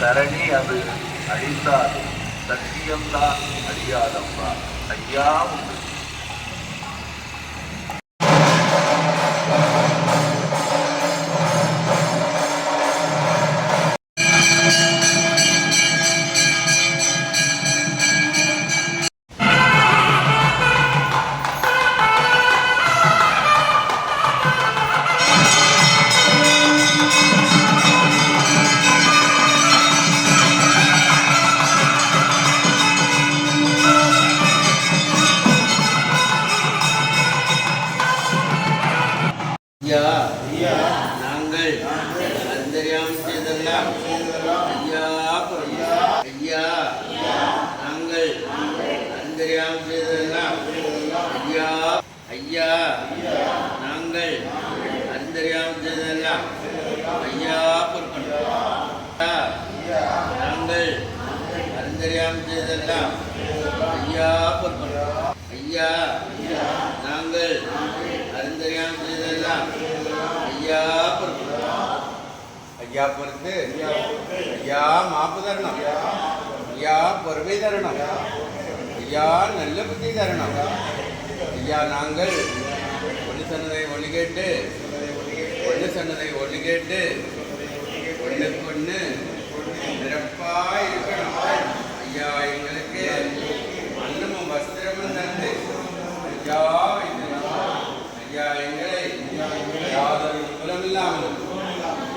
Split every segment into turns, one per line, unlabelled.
தரணி அது அழித்தாலும் சத்தியம்தான் அழியாதம்மா. ஐயா
உங்கள் தந்தை அறிந்தறியாமல் செய்தெல்லாம் ஐயா பொறுப்பேற்கிறோம் ஐயா நாங்கள் அறிந்தறியாமல் செய்தெல்லாம் ஐயா பொறுப்பேற்கிறோம் ஐயா பொறுத்து. ஐயா மாப்பு தரணும் ஐயா பொறுமை தரணும் ஐயா நல்ல புத்தி தரணும் ஐயா நாங்கள். ஒன்று சொன்னதை ஒன்று கேட்டு ஒன்று சொன்னதை ஒன்று கேட்டு ஒன்றுக்கு ஒன்று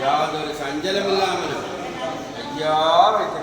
യാതൊരു സഞ്ചലമില്ലാമല്ലോ അയ്യാ വൈദ്യ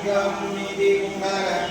Amiga, comigo.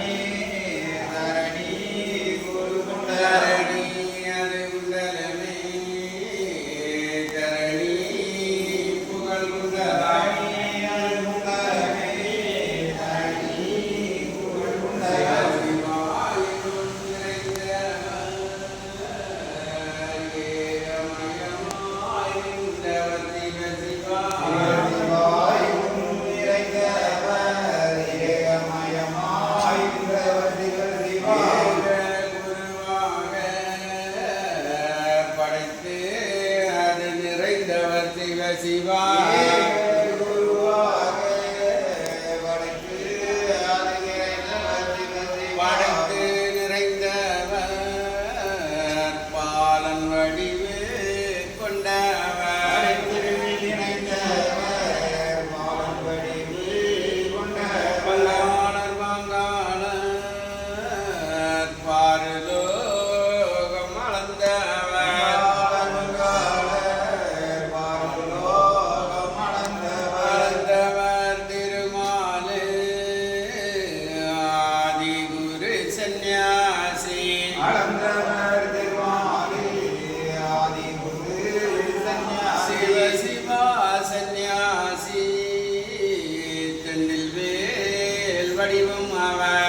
வடிவும் அவர்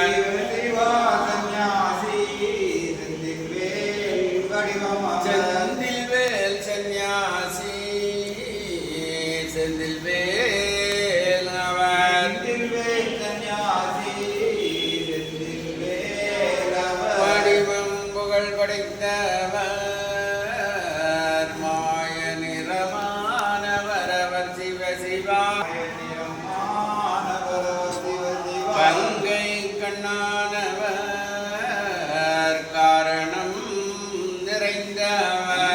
பங்கை கண்ணானவர் காரணம் நிறைந்தவர்.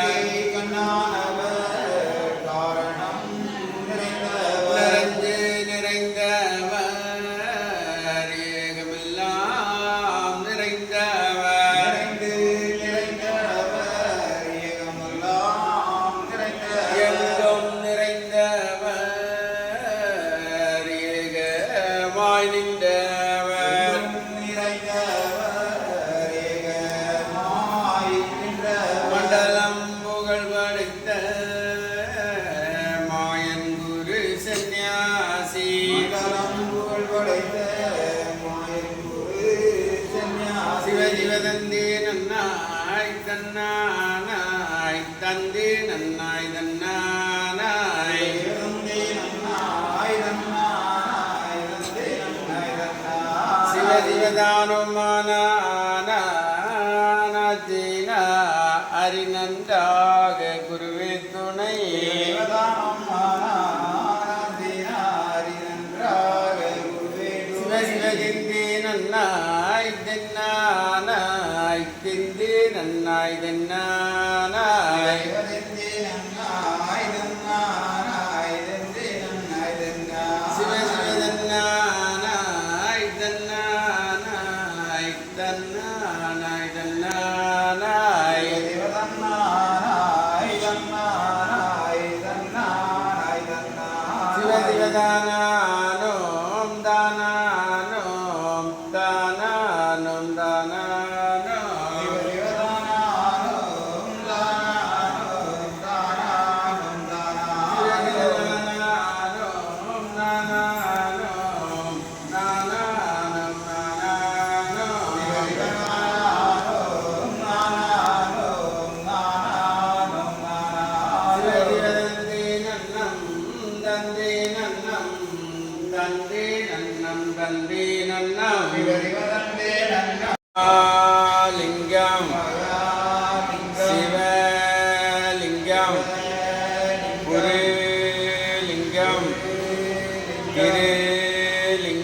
நிறைந்து நிறைந்தவர். ஏகமெல்லாம் நிறைந்தவர். எங்கும் நிறைந்தவர் ஏகமாய் நின்றவர்
ജ്ഞാനവും മാന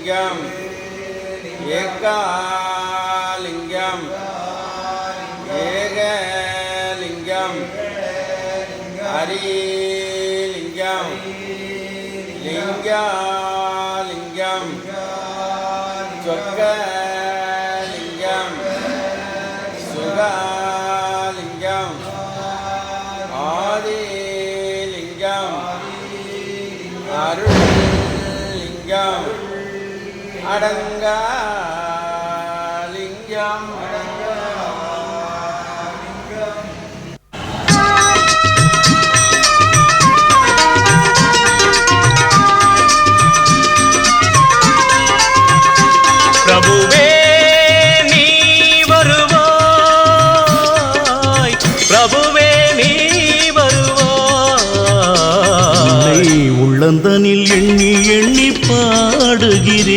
లింగం ఏకలింగం
ఏకలింగం హరిలింగం లింగం அடங்கா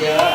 ஐயா